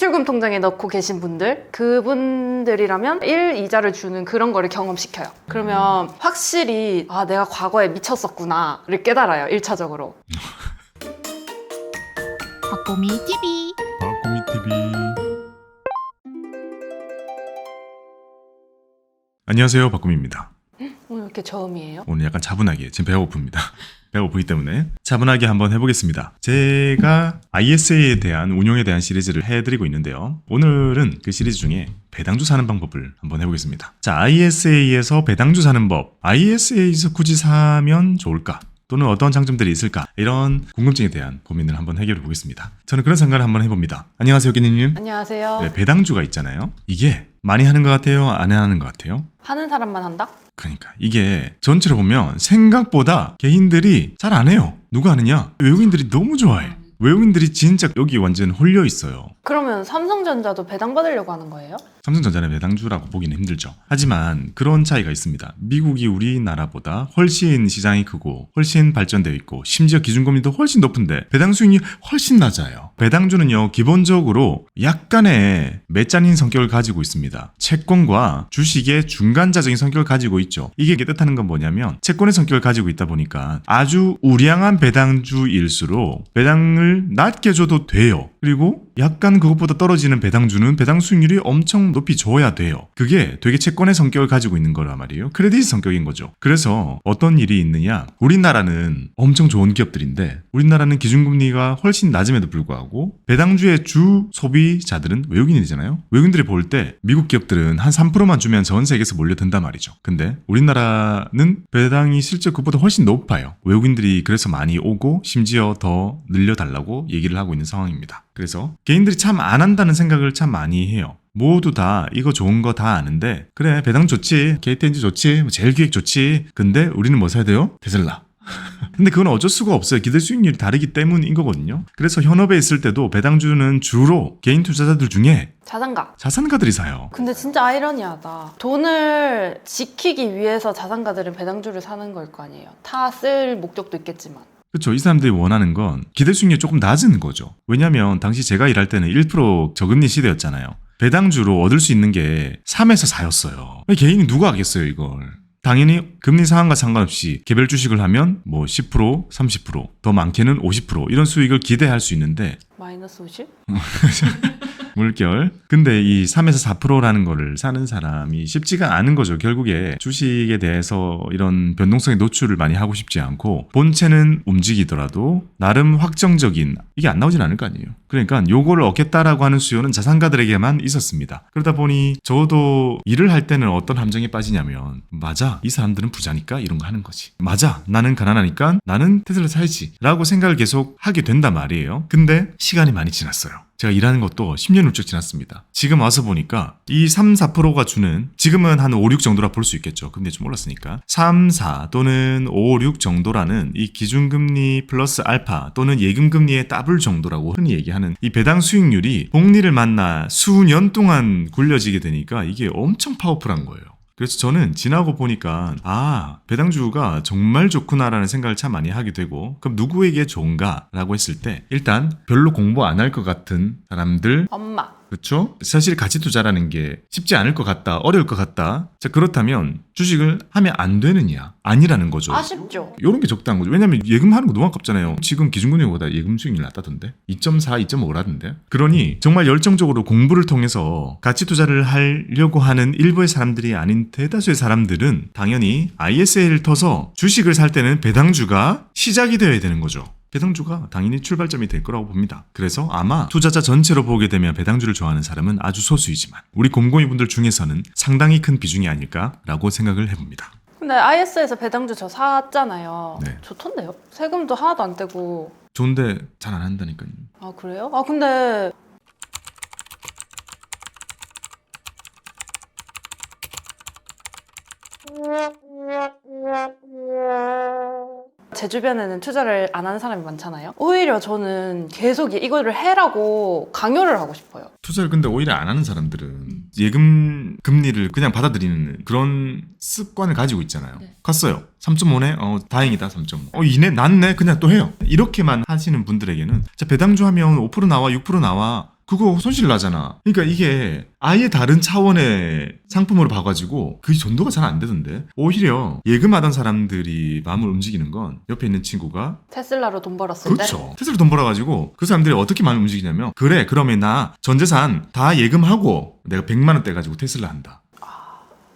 입출금 통장에 넣고 계신 분들 그분들이라면 1 이자를 주는 그런 거를 경험시켜요. 그러면 확실히 아 내가 과거에 미쳤었구나를 깨달아요. 1차적으로. 박보미 TV 바꾸미 TV. 안녕하세요, 바꾸미입니다. 오늘 이렇게 처음이에요. 오늘 약간 차분하게 지금 배가 고픕니다. 배가 고프기 때문에 차분하게 한번 해보겠습니다. 제가 ISA에 대한 운용에 대한 시리즈를 해드리고 있는데요. 오늘은 그 시리즈 중에 배당주 사는 방법을 한번 해보겠습니다. 자, ISA에서 배당주 사는 법. ISA에서 굳이 사면 좋을까? 또는 어떤 장점들이 있을까? 이런 궁금증에 대한 고민을 한번 해결해 보겠습니다. 저는 그런 생각을 한번 해봅니다. 안녕하세요, 끼니님. 안녕하세요. 네, 배당주가 있잖아요. 이게 많이 하는 것 같아요? 안 하는 것 같아요? 하는 사람만 한다? 그러니까 이게 전체로 보면 생각보다 개인들이 잘 안 해요. 누가 하느냐? 외국인들이 너무 좋아해. 외국인들이 진짜 여기 완전 홀려 있어요. 그러면 삼성전자도 배당 받으려고 하는 거예요? 삼성전자는 배당주라고 보기는 힘들죠. 하지만 그런 차이가 있습니다. 미국이 우리나라보다 훨씬 시장이 크고 훨씬 발전되어 있고 심지어 기준금리도 훨씬 높은데 배당 수익이 훨씬 낮아요. 배당주는요 기본적으로 약간의 매짠인 성격을 가지고 있습니다. 채권과 주식의 중간자적인 성격을 가지고 있죠. 이게 뜻하는 건 뭐냐면 채권의 성격을 가지고 있다 보니까 아주 우량한 배당주일수록 배당을 낮게 줘도 돼요. 그리고 약간 그것보다 떨어지는 배당주는 배당 수익률이 엄청 높이 줘야 돼요. 그게 되게 채권의 성격을 가지고 있는 거란 말이에요. 크레딧 성격인 거죠. 그래서 어떤 일이 있느냐? 우리나라는 엄청 좋은 기업들인데 우리나라는 기준금리가 훨씬 낮음에도 불구하고 배당주의 주 소비자들은 외국인이잖아요. 외국인들이 볼 때 미국 기업들은 한 3%만 주면 전 세계에서 몰려든단 말이죠. 근데 우리나라는 배당이 실제 그보다 훨씬 높아요. 외국인들이 그래서 많이 오고 심지어 더 늘려달라고 얘기를 하고 있는 상황입니다. 그래서 개인들이 참 안 한다는 생각을 참 많이 해요. 모두 다 이거 좋은 거 다 아는데 그래 배당 좋지 KTNG 좋지 뭐 제일 기획 좋지 근데 우리는 뭐 사야 돼요? 테슬라 근데 그건 어쩔 수가 없어요 기대 수익률이 다르기 때문인 거거든요 그래서 현업에 있을 때도 배당주는 주로 개인 투자자들 중에 자산가. 자산가들이 사요 근데 진짜 아이러니하다. 돈을 지키기 위해서 자산가들은 배당주를 사는 걸 거 아니에요. 타쓸 목적도 있겠지만. 그렇죠. 이 사람들이 원하는 건 기대 수익률이 조금 낮은 거죠. 왜냐면 당시 제가 일할 때는 1% 저금리 시대였잖아요. 배당주로 얻을 수 있는 게 3에서 4였어요. 개인이 누가 하겠어요, 이걸. 당연히 금리 상한과 상관없이 개별 주식을 하면 뭐 10%, 30%, 더 많게는 50% 이런 수익을 기대할 수 있는데 마이너스 50? 물결. 근데 이 3에서 4%라는 거를 사는 사람이 쉽지가 않은 거죠. 결국에 주식에 대해서 이런 변동성에 노출을 많이 하고 싶지 않고 본체는 움직이더라도 나름 확정적인 이게 안 나오진 않을 거 아니에요. 그러니까 요거를 얻겠다라고 하는 수요는 자산가들에게만 있었습니다. 그러다 보니 저도 일을 할 때는 어떤 함정에 빠지냐면 맞아 이 사람들은 부자니까 이런 거 하는 거지. 맞아 나는 가난하니까 나는 테슬라 사야지 라고 생각을 계속 하게 된단 말이에요. 근데 시간이 많이 지났어요. 제가 일하는 것도 10년 훌쩍 지났습니다. 지금 와서 보니까 이 3, 4%가 주는 지금은 한 5, 6 정도라 볼 수 있겠죠. 근데 좀 올랐으니까 3, 4 또는 5, 6 정도라는 이 기준금리 플러스 알파 또는 예금금리의 더블 정도라고 흔히 얘기하는 이 배당 수익률이 복리를 만나 수년 동안 굴려지게 되니까 이게 엄청 파워풀한 거예요. 그래서 저는 지나고 보니까 아 배당주가 정말 좋구나라는 생각을 참 많이 하게 되고 그럼 누구에게 좋은가라고 했을 때 일단 별로 공부 안 할 것 같은 사람들 엄마. 그렇죠? 사실 가치 투자라는 게 쉽지 않을 것 같다, 어려울 것 같다. 자 그렇다면 주식을 하면 안 되느냐? 아니라는 거죠. 아쉽죠? 이런 게 적당한 거죠. 왜냐면 예금하는 거 너무 아깝잖아요. 지금 기준금리보다 예금 수익률 낮다던데? 2.4, 2.5라던데? 그러니 정말 열정적으로 공부를 통해서 가치 투자를 하려고 하는 일부의 사람들이 아닌 대다수의 사람들은 당연히 ISA를 터서 주식을 살 때는 배당주가 시작이 되어야 되는 거죠. 배당주가 당연히 출발점이 될 거라고 봅니다. 그래서 아마 투자자 전체로 보게 되면 배당주를 좋아하는 사람은 아주 소수이지만 우리 곰곰이분들 중에서는 상당히 큰 비중이 아닐까라고 생각을 해봅니다. 근데 IS에서 배당주 저 샀잖아요. 네. 좋던데요? 세금도 하나도 안 떼고. 좋은데 잘 안 한다니까요. 아, 그래요? 아, 근데. 제 주변에는 투자를 안 하는 사람이 많잖아요. 오히려 저는 계속 이거를 해라고 강요를 하고 싶어요. 투자를 근데 오히려 안 하는 사람들은 예금 금리를 그냥 받아들이는 그런 습관을 가지고 있잖아요. 네. 갔어요. 3.5네? 어, 다행이다. 3.5. 어, 이네? 낫네? 그냥 또 해요. 이렇게만 하시는 분들에게는 자, 배당주 하면 5% 나와, 6% 나와. 그거 손실 나잖아. 그러니까 이게 아예 다른 차원의 상품으로 봐가지고 그 전도가 잘 안 되던데. 오히려 예금하던 사람들이 마음을 움직이는 건 옆에 있는 친구가 테슬라로 돈 벌었을 때. 그렇죠. 테슬라 돈 벌어가지고 그 사람들이 어떻게 마음을 움직이냐면 그래 그러면 나 전재산 다 예금하고 내가 100만 원 떼가지고 테슬라 한다.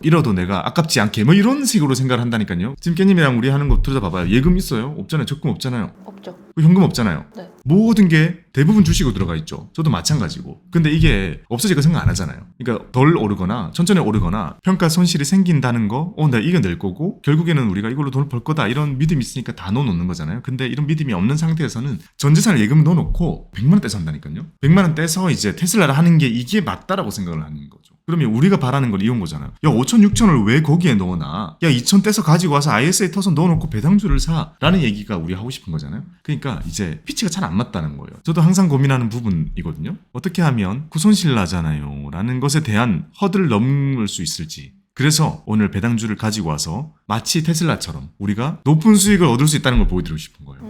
이러도 내가 아깝지 않게 뭐 이런 식으로 생각을 한다니까요. 지금 깨님이랑 우리 하는 거 들여다봐봐요. 예금 있어요? 없잖아요. 적금 없잖아요. 없죠. 그 현금 없잖아요. 네. 모든 게 대부분 주식으로 들어가 있죠. 저도 마찬가지고. 근데 이게 없어질 거 생각 안 하잖아요. 그러니까 덜 오르거나 천천히 오르거나 평가 손실이 생긴다는 거, 어, 내가 이겨낼 거고 결국에는 우리가 이걸로 돈을 벌 거다 이런 믿음이 있으니까 다 넣어놓는 거잖아요. 근데 이런 믿음이 없는 상태에서는 전 재산을 예금 넣어놓고 100만 원 떼서 한다니까요. 100만 원 떼서 이제 테슬라를 하는 게 이게 맞다라고 생각을 하는 거죠. 그러면 우리가 바라는 걸 이온 거잖아요. 야, 5천, 6천을 왜 거기에 넣어놔? 야, 2천 떼서 가지고 와서 IS에 터서 넣어놓고 배당주를 사. 라는 얘기가 우리 하고 싶은 거잖아요. 그러니까 이제 피치가 잘 안 맞다는 거예요. 저도 항상 고민하는 부분이거든요. 어떻게 하면 구손실 나잖아요. 라는 것에 대한 허들을 넘을 수 있을지. 그래서 오늘 배당주를 가지고 와서 마치 테슬라처럼 우리가 높은 수익을 얻을 수 있다는 걸 보여드리고 싶은 거예요.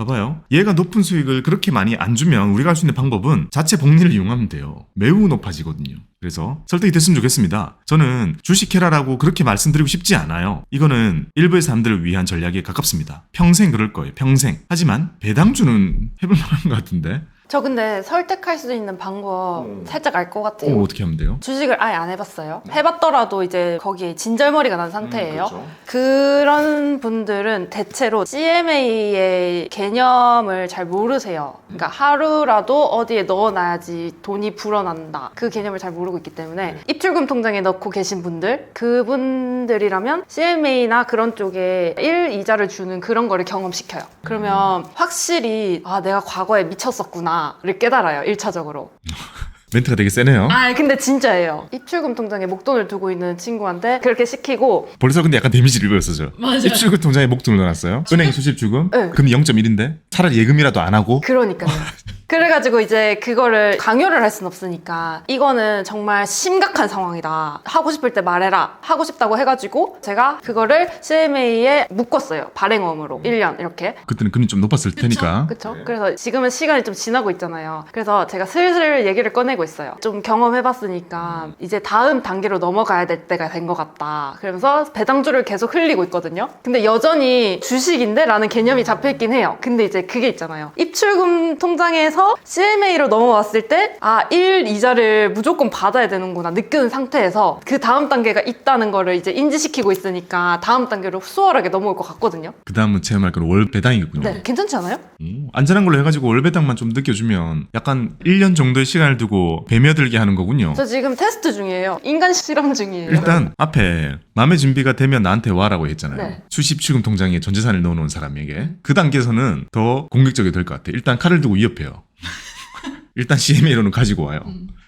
음. 봐봐요. 얘가 높은 수익을 그렇게 많이 안 주면 우리가 할 수 있는 방법은 자체 복리를 이용하면 돼요. 매우 높아지거든요. 그래서 설득이 됐으면 좋겠습니다. 저는 주식해라라고 그렇게 말씀드리고 싶지 않아요. 이거는 일부의 사람들을 위한 전략에 가깝습니다. 평생 그럴 거예요. 평생. 하지만 배당주는 해볼 만한 것 같은데. 저 근데 설득할 수 있는 방법 음. 살짝 알 것 같아요. 어, 어떻게 하면 돼요? 주식을 아예 안 해봤어요. 해봤더라도 이제 거기에 진절머리가 난 상태예요. 음, 그렇죠. 그런 분들은 대체로 CMA의 개념을 잘 모르세요. 그러니까 하루라도 어디에 넣어놔야지 돈이 불어난다. 그 개념을 잘 모르고 있기 때문에 네. 입출금 통장에 넣고 계신 분들, 그분들이라면 CMA나 그런 쪽에 1 이자를 주는 그런 거를 경험시켜요. 그러면 확실히 아 내가 과거에 미쳤었구나 를 깨달아요. 1차적으로. 멘트가 되게 세네요. 아 근데 진짜예요. 입출금 통장에 목돈을 두고 있는 친구한테 그렇게 시키고 벌써 근데 약간 데미지를 입었어요. 맞아요. 입출금 통장에 목돈을 넣어놨어요. 은행 수십 주금. 네. 금리 0.1인데 차라리 예금이라도 안 하고 그러니까요. 그래가지고 이제 그거를 강요를 할 순 없으니까 이거는 정말 심각한 상황이다. 하고 싶을 때 말해라. 하고 싶다고 해가지고 제가 그거를 CMA에 묶었어요. 발행어음으로 1년 이렇게. 그때는 금리 좀 높았을 테니까. 그쵸? 그래서 지금은 시간이 좀 지나고 있잖아요. 그래서 제가 슬슬 얘기를 꺼내고 있어요. 좀 경험해봤으니까 이제 다음 단계로 넘어가야 될 때가 된 것 같다. 그러면서 배당주를 계속 흘리고 있거든요. 근데 여전히 주식인데? 라는 개념이 잡혀있긴 해요. 근데 이제 그게 있잖아요. 입출금 통장에서 CMA로 넘어왔을 때, 아, 1 이자를 무조건 받아야 되는구나. 느끼는 상태에서 그 다음 단계가 있다는 거를 이제 인지시키고 있으니까 다음 단계로 수월하게 넘어올 것 같거든요. 그 다음은 체험할 건월 배당이군요. 네, 괜찮지 않아요? 오, 안전한 걸로 해가지고 월 배당만 좀 느껴주면 약간 1년 정도의 시간을 두고 배며들게 하는 거군요. 저 지금 테스트 중이에요. 인간 실험 중이에요. 일단 앞에 마음의 준비가 되면 나한테 와라고 했잖아요. 네. 수십 취금 통장에 전 재산을 넣어놓은 사람에게 그 단계에서는 더 공격적이 될 것 같아. 일단 칼을 들고 위협해요. 일단 CMA로는 가지고 와요.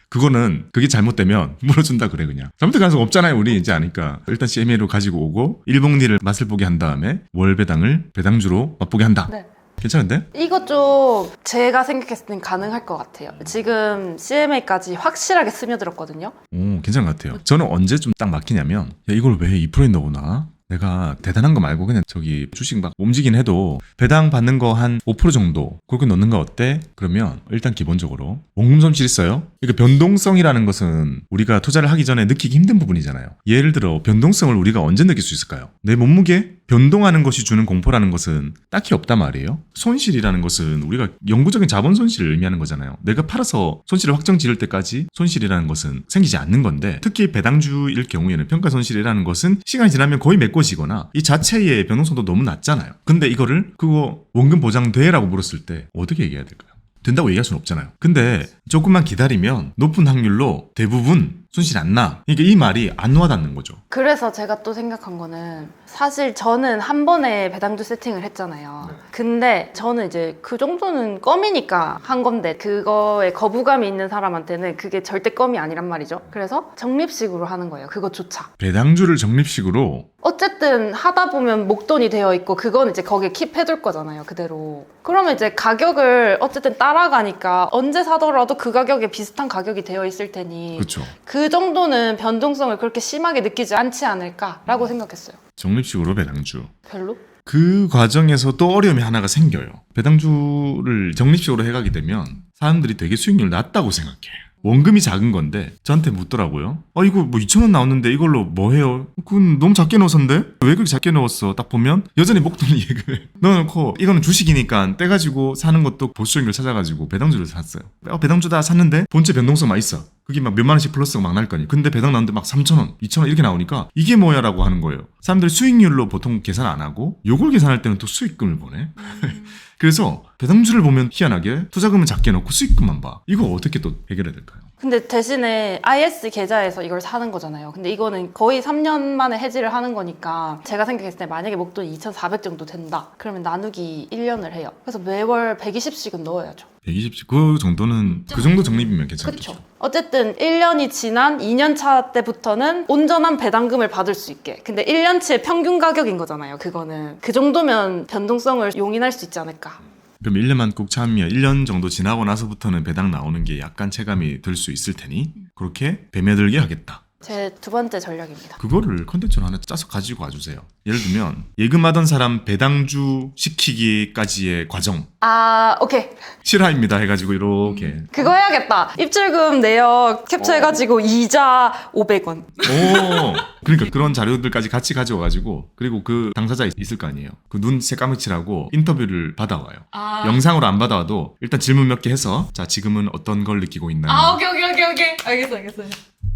그거는 그게 잘못되면 물어준다 그래 그냥 잘못될 가능성 없잖아요 우리 이제 아니까 일단 CMA로 가지고 오고 일봉리를 맛을 보게 한 다음에 월 배당을 배당주로 맛보게 한다 네. 괜찮은데? 이거 좀 제가 생각했을 땐 가능할 것 같아요. 지금 CMA까지 확실하게 스며들었거든요. 오, 괜찮은 것 같아요. 저는 언제 좀 딱 막히냐면, 야, 이걸 왜 2%에 넣어놔? 내가 대단한 거 말고 그냥 저기 주식 막 움직이긴 해도 배당 받는 거 한 5% 정도 그렇게 넣는 거 어때? 그러면 일단 기본적으로 원금 손실 있어요? 그러니까 변동성이라는 것은 우리가 투자를 하기 전에 느끼기 힘든 부분이잖아요. 예를 들어 변동성을 우리가 언제 느낄 수 있을까요? 내 몸무게 변동하는 것이 주는 공포라는 것은 딱히 없단 말이에요. 손실이라는 것은 우리가 영구적인 자본 손실을 의미하는 거잖아요. 내가 팔아서 손실을 확정 지을 때까지 손실이라는 것은 생기지 않는 건데 특히 배당주일 경우에는 평가 손실이라는 것은 시간이 지나면 거의 메꿔지거나 이 자체의 변동성도 너무 낮잖아요. 근데 이거를 그거 원금 보장돼라고 물었을 때 어떻게 얘기해야 될까요? 된다고 얘기할 수는 없잖아요. 근데 조금만 기다리면 높은 확률로 대부분 손실 안 나. 그러니까 이 말이 안 와닿는 거죠. 그래서 제가 또 생각한 거는 사실 저는 한 번에 배당주 세팅을 했잖아요. 네. 근데 저는 이제 그 정도는 껌이니까 한 건데 그거에 거부감이 있는 사람한테는 그게 절대 껌이 아니란 말이죠. 그래서 적립식으로 하는 거예요. 그것조차. 배당주를 적립식으로 어쨌든 하다 보면 목돈이 되어 있고 그건 이제 거기에 킵해둘 거잖아요. 그대로. 그러면 이제 가격을 어쨌든 따라가니까 언제 사더라도 그 가격에 비슷한 가격이 되어 있을 테니 그렇죠. 그 정도는 변동성을 그렇게 심하게 느끼지 않지 않을까라고 생각했어요. 적립식으로 배당주. 별로? 그 과정에서 또 어려움이 하나가 생겨요. 배당주를 적립식으로 해가게 되면 사람들이 되게 수익률 낮다고 생각해. 원금이 작은 건데 저한테 묻더라고요. 아 이거 뭐 2천 원 나왔는데 이걸로 뭐 해요? 그건 너무 작게 넣었었는데 왜 그렇게 작게 넣었어? 딱 보면 여전히 목돈 이익을 넣어놓고 이거는 주식이니까 떼가지고 사는 것도 보수익률 찾아가지고 배당주를 샀어요. 어, 배당주다 샀는데 본체 변동성만 있어. 그게 막 몇만 원씩 플러스가 막 날 거니. 근데 배당 나오는데 막 3천 원, 2천 원 이렇게 나오니까 이게 뭐야라고 하는 거예요. 사람들이 수익률로 보통 계산 안 하고 요걸 계산할 때는 또 수익금을 보내. 그래서 배당주를 보면 희한하게 투자금은 작게 넣고 수익금만 봐. 이거 어떻게 또 해결해야 될까요? 근데 대신에 IS 계좌에서 이걸 사는 거잖아요. 근데 이거는 거의 3년 만에 해지를 하는 거니까 제가 생각했을 때 만약에 목돈이 2,400 정도 된다. 그러면 나누기 1년을 해요. 그래서 매월 120씩은 넣어야죠. 120씩 그 정도는 그 정도 적립이면 괜찮겠죠. 그렇죠. 어쨌든 1년이 지난 2년 차 때부터는 온전한 배당금을 받을 수 있게. 근데 1년치의 평균 가격인 거잖아요. 그거는 그 정도면 변동성을 용인할 수 있지 않을까. 그럼 1년만 꾹 참으면 1년 정도 지나고 나서부터는 배당 나오는 게 약간 체감이 들 수 있을 테니 그렇게 배매들게 하겠다. 제 두 번째 전략입니다. 그거를 컨텐츠로 하나 짜서 가지고 와주세요. 예를 들면 예금하던 사람 배당주 시키기까지의 과정 아, 오케이. 실화입니다 해가지고 이렇게 그거 해야겠다. 입출금 내역 캡처해가지고 이자 500원. 오 그러니까 그런 자료들까지 같이 가져와가지고 그리고 그 당사자 있- 있을 거 아니에요. 그 눈 새까맣치라고 인터뷰를 받아와요. 아, 영상으로 안 받아와도 일단 질문 몇 개 해서 자 지금은 어떤 걸 느끼고 있나요? 아, 오케이, 오케이, 오케이, 오케이. 알겠어, 알겠어요.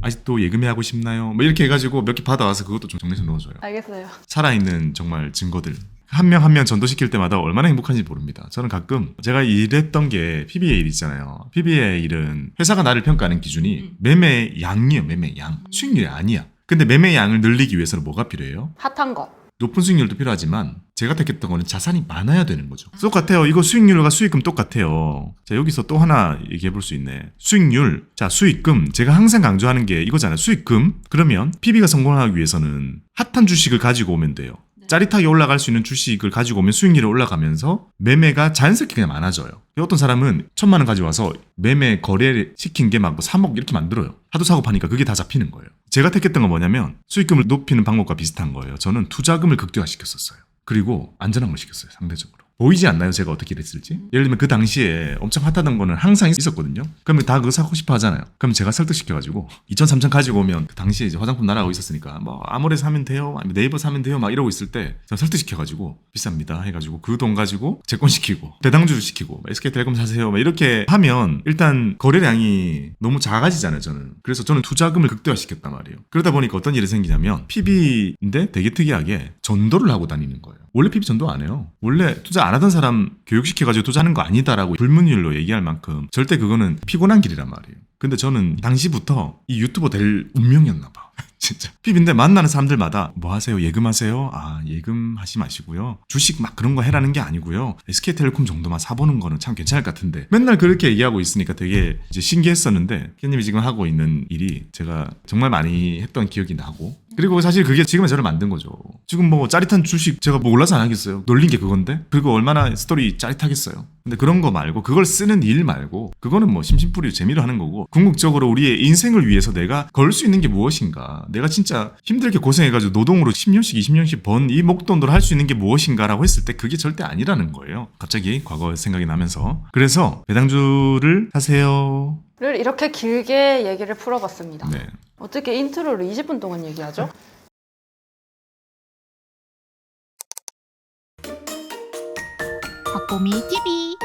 아직도 예금해 하고 싶나요? 뭐 이렇게 해가지고 몇 개 받아와서 그것도 좀 정리해서 넣어줘요. 알겠어요. 살아있는 정말 증거들. 한 명 한 명 전도시킬 때마다 얼마나 행복한지 모릅니다. 저는 가끔 제가 일했던 게 PBA 일 있잖아요. PBA 일은 회사가 나를 평가하는 기준이 매매 양이에요. 매매 양. 수익률이 아니야. 근데 매매 양을 늘리기 위해서는 뭐가 필요해요? 핫한 거. 높은 수익률도 필요하지만 제가 택했던 거는 자산이 많아야 되는 거죠. 똑같아요. 이거 수익률과 수익금 똑같아요. 자, 여기서 또 하나 얘기해 볼 수 있네. 수익률. 자, 수익금. 제가 항상 강조하는 게 이거잖아요. 수익금. 그러면 PB가 성공하기 위해서는 핫한 주식을 가지고 오면 돼요. 짜릿하게 올라갈 수 있는 주식을 가지고 오면 수익률이 올라가면서 매매가 자연스럽게 그냥 많아져요. 어떤 사람은 천만 원 가져와서 매매 거래 시킨 게 막 3억 이렇게 만들어요. 하도 사고 파니까 그게 다 잡히는 거예요. 제가 택했던 건 뭐냐면 수익금을 높이는 방법과 비슷한 거예요. 저는 투자금을 극대화시켰었어요. 그리고 안전한 걸 시켰어요. 상대적으로. 보이지 않나요? 제가 어떻게 됐을지? 예를 들면 그 당시에 엄청 핫하던 거는 항상 있었거든요. 그러면 다 그거 사고 싶어 하잖아요. 그럼 제가 설득시켜가지고 2천, 3천 가지고 오면 그 당시에 이제 화장품 날아가고 있었으니까 뭐 아모레 사면 돼요, 네이버 사면 돼요, 막 이러고 있을 때 제가 설득시켜가지고 비쌉니다 해가지고 그 돈 가지고 채권시키고 배당주 시키고 SK텔레콤 사세요, 막 이렇게 하면 일단 거래량이 너무 작아지잖아요. 저는 그래서 저는 투자금을 극대화시켰단 말이에요. 그러다 보니까 어떤 일이 생기냐면 PB인데 되게 특이하게 전도를 하고 다니는 거예요. 원래 PB 전도 안 해요. 원래 투자 안 하던 사람 교육시켜가지고 투자하는 거 아니다라고 불문율로 얘기할 만큼 절대 그거는 피곤한 길이란 말이에요. 근데 저는 당시부터 이 유튜버 될 운명이었나 봐. 진짜. PB인데 만나는 사람들마다 뭐 하세요? 예금하세요? 아, 예금하지 마시고요. 주식 막 그런 거 해라는 게 아니고요. SK텔레콤 정도만 사보는 거는 참 괜찮을 것 같은데. 맨날 그렇게 얘기하고 있으니까 되게 이제 신기했었는데, ken님이 지금 하고 있는 일이 제가 정말 많이 했던 기억이 나고, 그리고 사실 그게 지금의 저를 만든 거죠. 지금 뭐 짜릿한 주식 제가 뭐 올라서 안 하겠어요. 놀린 게 그건데? 그거 얼마나 스토리 짜릿하겠어요. 근데 그런 거 말고 그걸 쓰는 일 말고 그거는 뭐 심심풀이 재미로 하는 거고 궁극적으로 우리의 인생을 위해서 내가 걸 수 있는 게 무엇인가 내가 진짜 힘들게 고생해가지고 노동으로 10년씩 20년씩 번 이 목돈으로 할 수 있는 게 무엇인가라고 했을 때 그게 절대 아니라는 거예요 갑자기 과거 생각이 나면서 그래서 배당주를 사세요 를 이렇게 길게 얘기를 풀어봤습니다. 네 어떻게 인트로를 20분 동안 얘기하죠? 박보미 TV